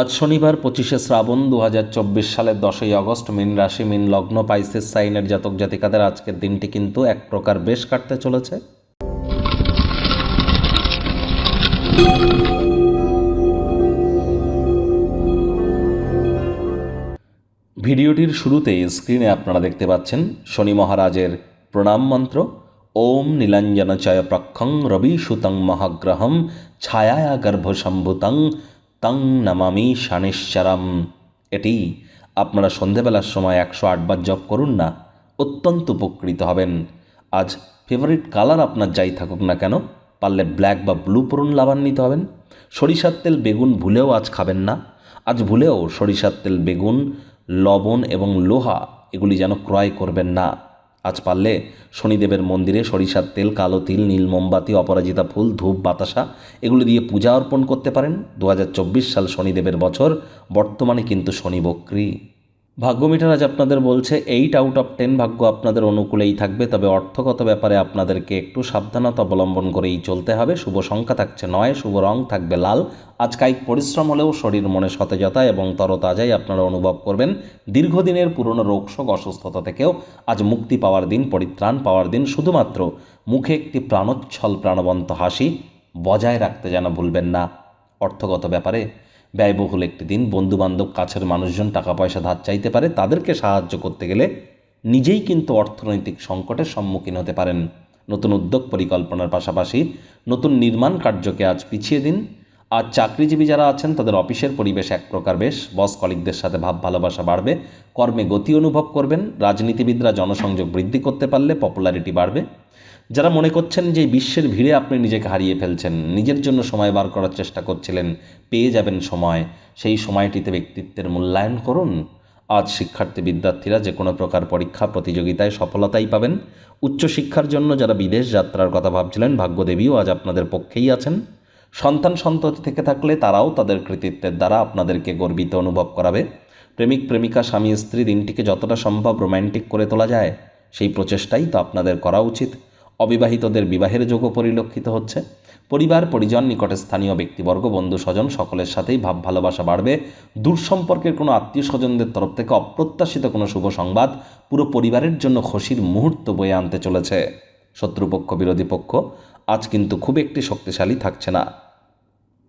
আজ শনিবার পঁচিশে শ্রাবণ দু হাজার চব্বিশ সালের দশই আগস্ট মিন রাশি, মিন লগ্ন, পাইসেস সাইনের জাতক জাতিকাদের আজকের দিনটি কিন্তু এক প্রকার বেশ কাটতে চলেছে। ভিডিওটির শুরুতেই স্ক্রিনে আপনারা দেখতে পাচ্ছেন শনি মহারাজের প্রণাম মন্ত্র, ওম নীলাঞ্জনচয় প্রক্ষং রবি সুতং মহাগ্রহম ছায়া গর্ভসম্ভুতং তং নমামি শানেশ্বরম এটি আপনারা সন্ধেবেলার সময় একশো আটবার জপ করুন না, অত্যন্ত উপকৃত হবেন। আজ ফেভারিট কালার আপনার যাই থাকুক না কেন, পারলে ব্ল্যাক বা ব্লু পরুন লাভান্বিত হবেন। সরিষার তেল, বেগুন ভুলেও আজ খাবেন না। আজ ভুলেও সরিষার তেল, বেগুন, লবণ এবং লোহা এগুলি যেন ক্রয় করবেন না। আজ পারলে শনিদেবের মন্দিরে সরিষার তেল, কালো তিল, নীল মোমবাতি, অপরাজিতা ফুল, ধূপ, বাতাসা, এগুলো দিয়ে পূজা অর্পণ করতে পারেন। দু হাজার চব্বিশ সাল শনিদেবের বছর, বর্তমানে কিন্তু শনি বক্রী। ভাগ্যমিটার আজ আপনাদের বলছে এইট আউট অফ টেন ভাগ্য আপনাদের অনুকূলেই থাকবে, তবে অর্থগত ব্যাপারে আপনাদেরকে একটু সাবধানতা অবলম্বন করেই চলতে হবে। শুভ সংখ্যা থাকছে নয়, শুভ রং থাকবে লাল। আজ কায়িক পরিশ্রম হলেও শরীর মনে সতেজতা এবং তরতাজাই আপনারা অনুভব করবেন। দীর্ঘদিনের পুরনো রোগশোক অসুস্থতা থেকেও আজ মুক্তি পাওয়ার দিন, পরিত্রাণ পাওয়ার দিন। শুধুমাত্র মুখে একটি প্রাণোচ্ছল প্রাণবন্ত হাসি বজায় রাখতে যেন ভুলবেন না। অর্থগত ব্যাপারে ব্যয়বহুল একটি দিন। বন্ধুবান্ধব, কাছের মানুষজন টাকা পয়সা ধার চাইতে পারে, তাদেরকে সাহায্য করতে গেলে নিজেই কিন্তু অর্থনৈতিক সংকটের সম্মুখীন হতে পারেন। নতুন উদ্যোগ পরিকল্পনার পাশাপাশি নতুন নির্মাণ কার্যকে আজ পিছিয়ে দিন। আর চাকরিজীবী যারা আছেন, তাদের অফিসের পরিবেশ এক প্রকার বেশ। বস কলিকদের সাথে ভাব ভালোবাসা বাড়বে, কর্মে গতি অনুভব করবেন। রাজনীতিবিদরা জনসংযোগ বৃদ্ধি করতে পারলে পপুলারিটি বাড়বে। যারা মনে করছেন যে বিশ্বের ভিড়ে আপনি নিজেকে হারিয়ে ফেলছেন, নিজের জন্য সময় বার করার চেষ্টা করছিলেন, পেয়ে যাবেন সময়, সেই সময়টিতে ব্যক্তিত্বের মূল্যায়ন করুন। আজ শিক্ষার্থী বিদ্যার্থীরা যে কোনো প্রকার পরীক্ষা, প্রতিযোগিতায় সফলতাই পাবেন। উচ্চশিক্ষার জন্য যারা বিদেশ যাত্রার কথা ভাবছিলেন, ভাগ্যদেবীও আজ আপনাদের পক্ষেই আছেন। সন্তান সন্ততি থেকে থাকলে তারাও তাদের কৃতিত্বের দ্বারা আপনাদেরকে গর্বিত অনুভব করাবে। প্রেমিক, প্রেমিকা, স্বামী, স্ত্রী, দিনটিকে যতটা সম্ভব রোম্যান্টিক করে তোলা যায়, সেই প্রচেষ্টাই তো আপনাদের করা উচিত। অবিবাহিতদের বিবাহের যোগও পরিলক্ষিত হচ্ছে। পরিবার, পরিজন, নিকটে স্থানীয় ব্যক্তিবর্গ, বন্ধু, স্বজন সকলের সাথেই ভাব ভালোবাসা বাড়বে। দূর সম্পর্কের কোনো আত্মীয় স্বজনদের তরফ থেকে অপ্রত্যাশিত কোনো শুভ সংবাদ পুরো পরিবারের জন্য খুশির মুহূর্ত বয়ে আনতে চলেছে। শত্রুপক্ষ, বিরোধী পক্ষ, আজ কিন্তু খুব একটি শক্তিশালী থাকছে না।